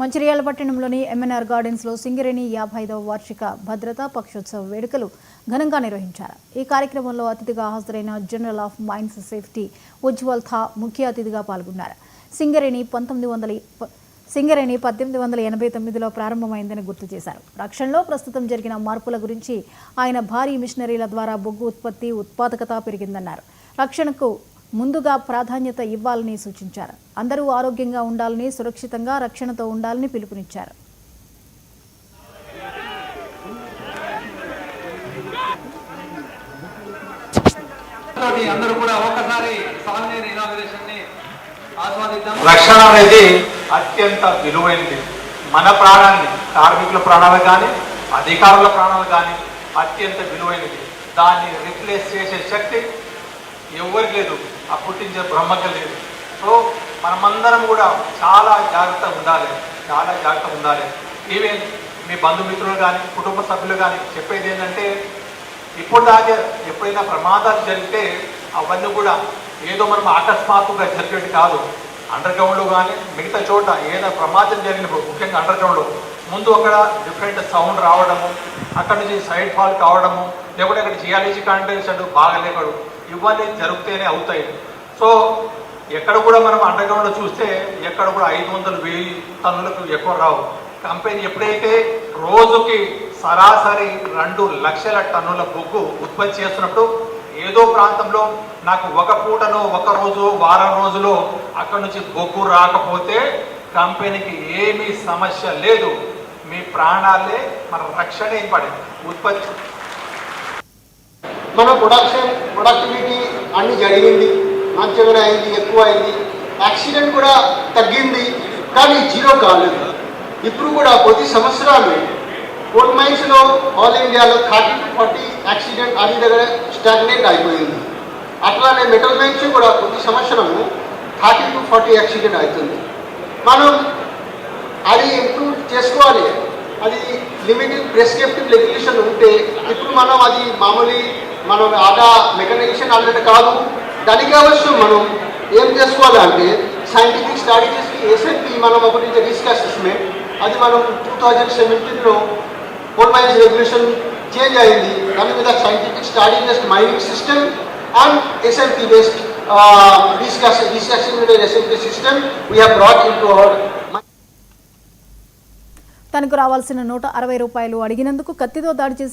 మంచిర్యాల పట్టణంలోని ఎంఎన్ఆర్ గార్డెన్స్లో సింగరేణి యాభై ఐదవ వార్షిక భద్రతా పక్షోత్సవ వేడుకలు ఘనంగా నిర్వహించారు. ఈ కార్యక్రమంలో అతిథిగా హాజరైన general of mines safety Ujjwal Tha ముఖ్య అతిథిగా పాల్గొన్నారు. సింగరేణి పంతొమ్మిది వందల సింగరేణి పద్దెనిమిది వందల ఎనభై తొమ్మిదిలో ప్రారంభమైందని గుర్తు చేశారు. రక్షణలో ప్రస్తుతం జరిగిన మార్పుల గురించి ఆయన భారీ మిషనరీల ద్వారా బొగ్గు ఉత్పత్తి ఉత్పాదకత పెరిగిందన్నారు. రక్షణకు ముందుగా ప్రాధాన్యత ఇవ్వాలని సూచించారు. అందరూ ఆరోగ్యంగా ఉండాలని సురక్షితంగా రక్షణతో ఉండాలని పిలుపునిచ్చారు. రక్షణ అనేది అత్యంత విలువైనది. మన ప్రాణాన్ని కార్మికుల ప్రాణాలు కానీ అధికారుల ప్రాణాలు కానీ అత్యంత విలువైనది. దాన్ని రిప్లేస్ చేసే శక్తి ఎవరికి లేదు. ఆ పుట్టించే బ్రహ్మక లేదు. సో మనమందరం కూడా చాలా జాగ్రత్తగా ఉండాలి. చాలా జాగ్రత్తగా ఉండాలి. ఈవెన్ మీ బంధుమిత్రులు కానీ కుటుంబ సభ్యులు కానీ చెప్పేది ఏంటంటే ఇప్పుడు దాకా ఎప్పుడైనా ప్రమాదాలు జరిగితే అవన్నీ కూడా ఏదో మనం అకస్మాత్తుగా జరిగేది కాదు. అండర్ గ్రౌండ్లో కానీ మిగతా చోట ఏదైనా ప్రమాదం జరిగినప్పుడు ముఖ్యంగా అండర్ గ్రౌండ్లో ముందు అక్కడ డిఫరెంట్ సౌండ్ రావడము అక్కడ నుంచి సైడ్ ఫాల్ కావడము లేకుంటే అక్కడ జియాలజీ అంటూ బాగలేకడు ఇవన్నీ జరుగుతూనే అవుతాయి. సో ఎక్కడ కూడా మనం అండర్గ్రౌండ్లో చూస్తే ఎక్కడ కూడా ఐదు వందలు వెయ్యి టన్నులకు ఎక్కువ రావు. కంపెనీ ఎప్పుడైతే రోజుకి సరాసరి రెండు లక్షల టన్నుల బొగ్గు ఉత్పత్తి చేస్తున్నప్పుడు ఏదో ప్రాంతంలో నాకు ఒక పూటనో ఒక రోజు వారం రోజులో అక్కడ నుంచి బొగ్గు రాకపోతే కంపెనీకి ఏమీ సమస్య లేదు. మీ ప్రాణాలే మన రక్షణ ఏర్పడింది ఉత్పత్తి మన ప్రొడక్షన్ ప్రొడక్టివిటీ అన్ని జరిగింది మంచిగా అయింది ఎక్కువ అయింది యాక్సిడెంట్ కూడా తగ్గింది కానీ జీరో కాలేదు. ఇప్పుడు కూడా కొద్ది సంవత్సరాలు కోల్ మైన్స్లో ఆల్ ఇండియాలో థర్టీ టు ఫార్టీ యాక్సిడెంట్ అది దగ్గర స్టాగ్నేట్ అయిపోయింది. అట్లానే మెటల్ మైన్స్ కూడా కొద్ది సంవత్సరము థర్టీ టు ఫార్టీ యాక్సిడెంట్ అవుతుంది. మనం అది ఇంప్రూవ్ చేసుకోవాలి. అది లిమిటెడ్ ప్రెస్క్రిప్టివ్ రెగ్యులేషన్ ఉంటే ఇప్పుడు మనం అది మామూలు మనం ఆటా మెకనైజేషన్ అన్నట్టు కాదు. దానికి అవసరం మనం ఏం చేసుకోవాలంటే సైంటిఫిక్ స్ట్రాటజీస్కి ఎస్ఎన్పి మనం ఒకటి రిస్క్ అసెస్మెంట్ అది మనం టూ థౌజండ్ సెవెంటీన్లో కోల్ మైన్స్ రెగ్యులేషన్ చేంజ్ అయింది. దాని మీద scientific study based mining system and SNP based risk risk assessment SNP system we have brought into our తనకు రావాల్సిన నూట అరవై రూపాయలు అడిగినందుకు కత్తితో దాడి చేసిన